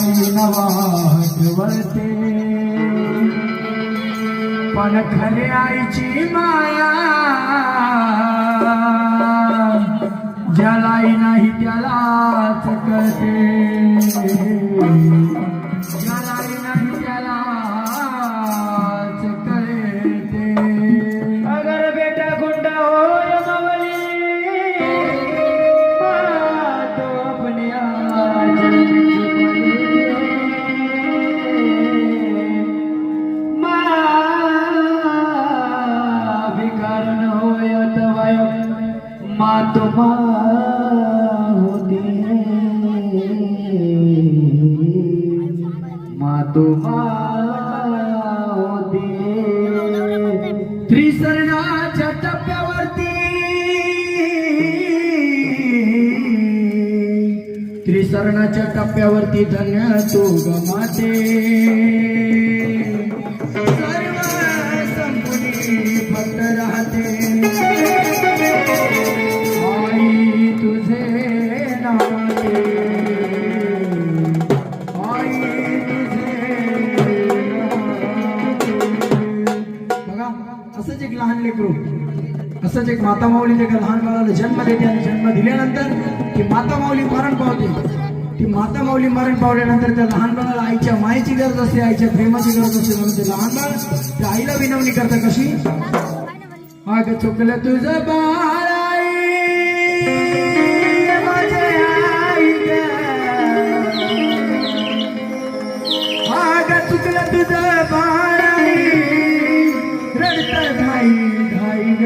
आई नवाट वळते. पण खरे आईची माया ज्यालाही नाही त्यालाच कळते ज्यालाही मातुमा होती मातुमा होती त्रिसरणाच्या टप्प्यावरती। त्रिसरणाच्या टप्प्यावरती धन्य तो गमाते। असंच एक लहान लेकरू असंच एक माता माऊली जे लहान बाळाला जन्म देते आणि जन्म दिल्यानंतर ती माता माऊली मरण पावते. ती माता माऊली मरण पावल्यानंतर त्या लहान बाळाला आईच्या मायेची गरज असते आईच्या प्रेमाची गरज असते. म्हणून ते लहान बाळ त्या आईला विनवणी करतं कशी? अग चुकलं तुझं बाळ अग चुकलं तुझं बाळ रडत ग.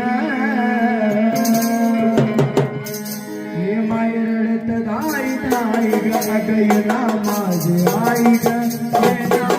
हे माय रडत धाई धाई ग. माझे आई ग. ना